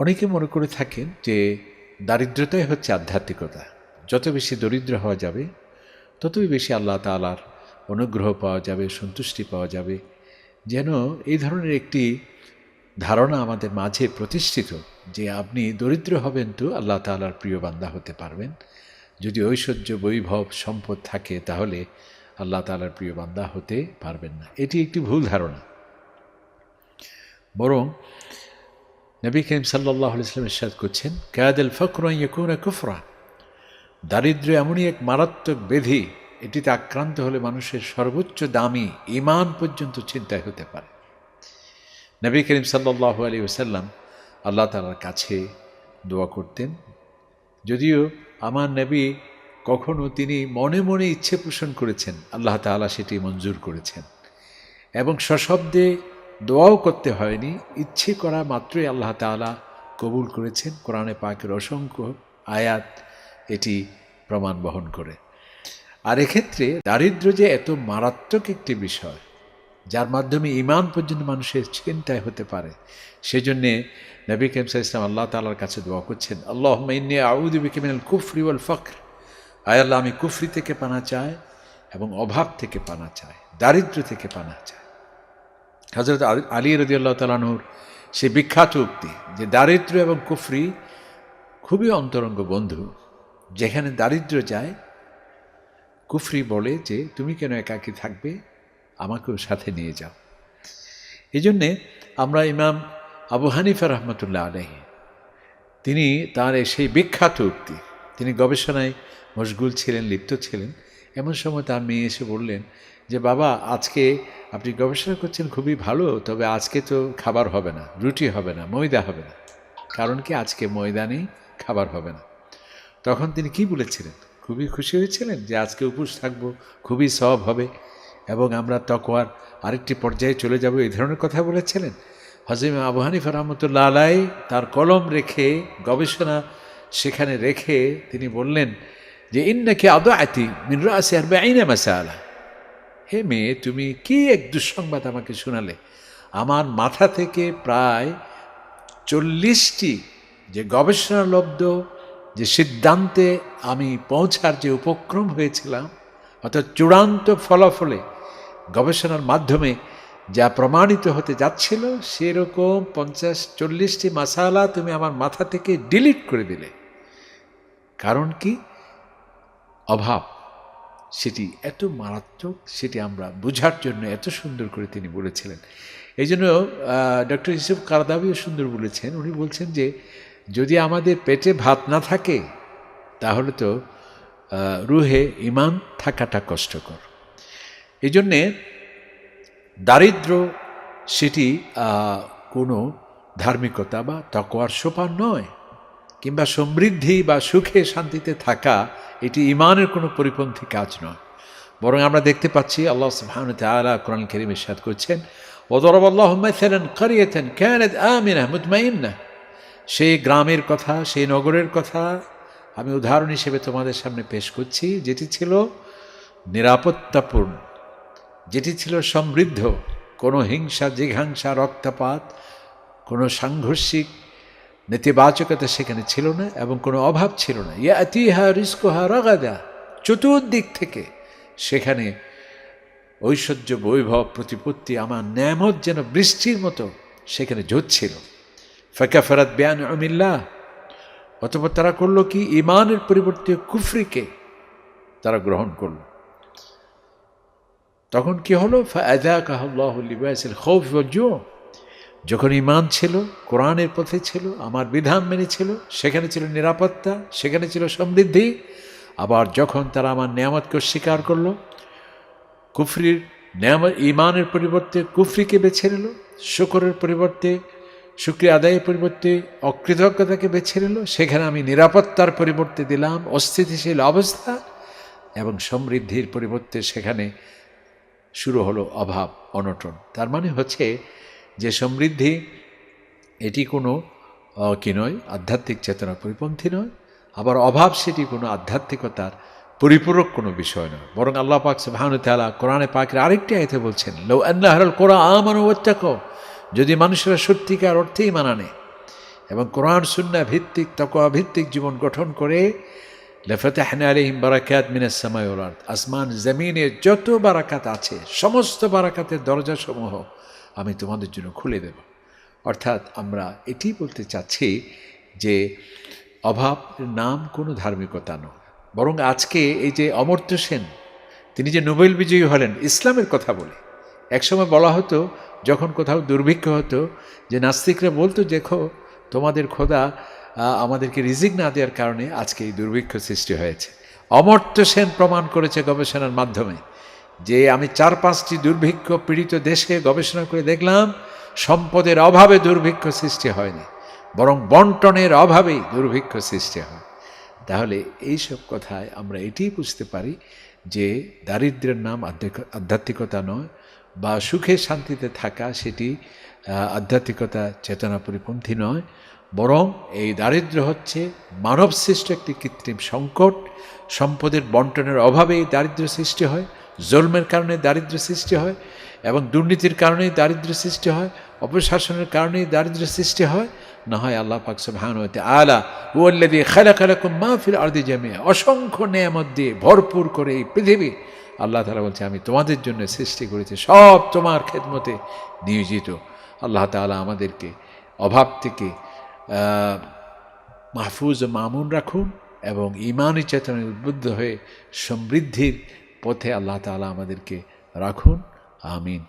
অনেকে মনে করে থাকেন যে দারিদ্রতাই হচ্ছে আধ্যাত্মিকতা। যত বেশি দরিদ্র হওয়া যাবে, ততই বেশি আল্লাহ তালার অনুগ্রহ পাওয়া যাবে, সন্তুষ্টি পাওয়া যাবে। যেন এই ধরনের একটি ধারণা আমাদের মাঝে প্রতিষ্ঠিত যে আপনি দরিদ্র হবেন তো আল্লাহ তালার প্রিয় বান্দা হতে পারবেন। যদি ঐশ্বর্য, বৈভব, সম্পদ থাকে তাহলে আল্লাহ তালার প্রিয় বান্দা হতে পারবেন না। এটি একটি ভুল ধারণা। বরং নবী করিম সাল্লাহ ইসলাম ইসাদ করছেন, কায়াদুল ফকরা কুফরা। দারিদ্র্য এমনই এক মারাত্মক বেধি, এটিতে আক্রান্ত হলে মানুষের সর্বোচ্চ দামি ইমান পর্যন্ত চিন্তায় হতে পারে। নবী করিম সাল্লাহ আলী ওসাল্লাম আল্লাহ তালার কাছে দোয়া করতেন, যদিও আমার নবী কখনো তিনি মনে মনে ইচ্ছে পোষণ করেছেন, আল্লাহ তালা সেটি মঞ্জুর করেছেন এবং সশব্দে দোয়াও করতে হয়নি, ইচ্ছে করা মাত্রই আল্লাহ তালা কবুল করেছেন। কোরআনে পাকের অসংখ্য আয়াত এটি প্রমাণ বহন করে। আর এক্ষেত্রে দারিদ্র যে এত মারাত্মক একটি বিষয়, যার মাধ্যমে ইমান পর্যন্ত মানুষের চিন্তায় হতে পারে, সেজন্যে নবী কেমসা ইসলাম আল্লাহ তালার কাছে দোয়া করছেন আল্লাহ মাইনে আউদিবিকেমিনাল কুফরি ওয়াল ফখর আয় আল্লাহ, আমি কুফরি থেকে পানা চাই এবং অভাব থেকে পানা চাই, দারিদ্র থেকে পানা চাই। হজরত আলী রদি আল্লাহ তালানুর সে বিখ্যাত উক্তি যে দারিদ্র এবং কুফরি খুবই অন্তরঙ্গ বন্ধু। যেখানে দারিদ্র যায়, কুফরি বলে যে তুমি কেন একাকী থাকবে? আমাকেও সাথে নিয়ে যাও। এই জন্যে আমরা ইমাম আবু হানিফা রহমতুল্লাহ আলহী তিনি তার সেই বিখ্যাত উক্তি, তিনি গবেষণায় মশগুল ছিলেন, লিপ্ত ছিলেন এমন সময় তার মেয়ে এসে বললেন যে, বাবা, আজকে আপনি গবেষণা করছেন খুবই ভালো, তবে আজকে তো খাবার হবে না, রুটি হবে না, ময়দা হবে না। কারণ কি? আজকে ময়দা নেই, খাবার হবে না। তখন তিনি কি বলেছিলেন? খুবই খুশি হয়েছিলেন যে, আজকে উপোস থাকব, খুবই সব হবে এবং আমরা তকোয়ার আরেকটি পর্যায়ে চলে যাব। এই ধরনের কথা বলেছিলেন। হজিম আবু হানিফা রহমতুল্লাহ আলাই তার কলম রেখে গবেষণা সেখানে রেখে তিনি বললেন যে ইন্নাকে আদৌ আতি মিনরা আসে আর আইনে মাসা আলা হে মেয়ে, তুমি কি এক দুঃসংবাদ আমাকে শোনালে? আমার মাথা থেকে প্রায় চল্লিশটি যে গবেষণালব্ধ যে সিদ্ধান্তে আমি পৌঁছার যে উপক্রম হয়েছিলাম, অর্থাৎ চূড়ান্ত ফলাফলে গবেষণার মাধ্যমে যা প্রমাণিত হতে যাচ্ছিল, সেরকম পঞ্চাশ, চল্লিশটি মাসালা তুমি আমার মাথা থেকে ডিলিট করে দিলে। কারণ কি? অভাব। সেটি এত মারাত্মক, সেটি আমরা বোঝার জন্য এত সুন্দর করে তিনি বলেছিলেন। এই জন্য ডক্টর ইসুফ কারদাবিও সুন্দর বলেছেন। উনি বলছেন যে, যদি আমাদের পেটে ভাত না থাকে, তাহলে তো রুহে ইমান থাকাটা কষ্টকর। এই জন্যে দারিদ্র সেটি কোনো ধার্মিকতা বা তকোয়ার সোপান নয়। কিংবা সমৃদ্ধি বা সুখে শান্তিতে থাকা, এটি ইমানের কোনো পরিপন্থী কাজ নয়। বরং আমরা দেখতে পাচ্ছি আল্লাহ সুবহান তাআলা কোরআন কারীম ইরশাদ করছেন ওদরব সেই গ্রামের কথা, সেই নগরের কথা আমি উদাহরণ হিসেবে তোমাদের সামনে পেশ করছি, যেটি ছিল নিরাপত্তাপূর্ণ। যেটি ছিল সমৃদ্ধ। কোনো হিংসা, জিঘাংসা, রক্তপাত, কোনো সাংঘর্ষিক নেতিবাচকতা সেখানে ছিল না এবং কোনো অভাব ছিল না। ইয়াতিহা রিস্কোহা রাগাদা। চতুর্দিক থেকে সেখানে ঐশ্বর্য, বৈভব, প্রতিপত্তি, আমার ন্যামত যেন বৃষ্টির মতো সেখানে ঝরছিল ফাঁকা ফেরাত বেয়ান আমিল্লা অতপর তারা করল কি? ইমানের পরিবর্তে কুফরিকে তারা গ্রহণ করল। তখন কি হলো? যখন ইমান ছিল, কোরআনের পথে ছিল, আমার বিধান মেনে ছিল, সেখানে ছিল নিরাপত্তা, সেখানে ছিল সমৃদ্ধি, আবার যখন তারা আমার নিয়ামতকে স্বীকার করল, কুফরির নিয়ামত ইমানের পরিবর্তে কুফরিকে বেছে নিল, শুকরের পরিবর্তে, শুক্রিয়া আদায়ের পরিবর্তে, অকৃতজ্ঞতাকে বেছে নিল, সেখানে আমি নিরাপত্তার পরিবর্তে দিলাম, অস্থিতিশীল অবস্থা এবং সমৃদ্ধির পরিবর্তে সেখানে শুরু হলো অভাব, অনটন। তার মানে হচ্ছে যে সমৃদ্ধি, এটি কোনো কি নয়, আধ্যাত্মিক চেতনা পরিপন্থী নয়, আবার অভাব সেটি কোনো আধ্যাত্মিকতার পরিপূরক কোনো বিষয় নয়। বরং আল্লাহ পাক সুবহান তাআলা কোরআনে পাকের আরেকটি আয়তে বলছেন লো আল্লাহর কোরআন আমানু ওয়াত্তাকু যদি মানুষেরা সত্যিকার অর্থেই মানা নেয় এবং কোরআন সুন্না ভিত্তিক তকোয়া ভিত্তিক জীবন গঠন করে, লেফাতেহনা আলিহিম বারাকাত মিনাস সামাই ওয়াল আসমান, জমিনে যত বারাকাত আছে, সমস্ত বারাকাতের দরজাসমূহ আমি তোমাদের জন্য খুলে দেব। অর্থাৎ আমরা এটি বলতে চাচ্ছি যে অভাব নাম কোনো ধার্মিকতা নয়। বরং আজকে এই যে অমর্ত্য সেন, তিনি যে নোবেল বিজয়ী হলেন, ইসলামের কথা বলে। একসময় বলা হতো, যখন কোথাও দুর্ভিক্ষ হতো, যে নাস্তিকরা বলতো, দেখো, তোমাদের খোদা আমাদেরকে রিজিক না দেওয়ার কারণে আজকে এই দুর্ভিক্ষ সৃষ্টি হয়েছে। অমর্ত্য সেন প্রমাণ করেছে গবেষণার মাধ্যমে। যে আমি চার পাঁচটি দুর্ভিক্ষ পীড়িত দেশে গবেষণা করে দেখলাম, সম্পদের অভাবে দুর্ভিক্ষ সৃষ্টি হয়নি, বরং বন্টনের অভাবেই দুর্ভিক্ষ সৃষ্টি হয়। তাহলে এইসব কথায় আমরা এটিই বুঝতে পারি যে দারিদ্র্যের নাম আধ্যাত্মিকতা নয়, বা সুখে শান্তিতে থাকা সেটি আধ্যাত্মিকতা চেতনা পরিপন্থী নয়, বরং এই দারিদ্র্য হচ্ছে মানব সৃষ্ট একটি কৃত্রিম সংকট। সম্পদের বন্টনের অভাবেই দারিদ্র্য সৃষ্টি হয় জন্মের কারণে দারিদ্র্য সৃষ্টি হয় এবং দুর্নীতির কারণেই দারিদ্র্য সৃষ্টি হয়, অপশাসনের কারণেই দারিদ্র্য সৃষ্টি হয়, না হয় আল্লাহ পাক সুবহানাহু ওয়া তাআলা ওয়াল্লাযী খালাকালাকুম মা ফিল আরদি জামিয়া অসংখ্য নেয়ামত দিয়ে ভরপুর করে এই পৃথিবী আল্লাহ তাআলা বলছে, আমি তোমাদের জন্য সৃষ্টি করেছি, সব তোমার খেদমতে নিয়োজিত। আল্লাহ তাআলা আমাদেরকে অভাব থেকে মাহফুজ মামুন রাখুন এবং ইমানি চেতনায় উদ্বুদ্ধ হয়ে সমৃদ্ধির পথে আল্লাহ তাআলা আমাদেরকে রাখুন আমিন।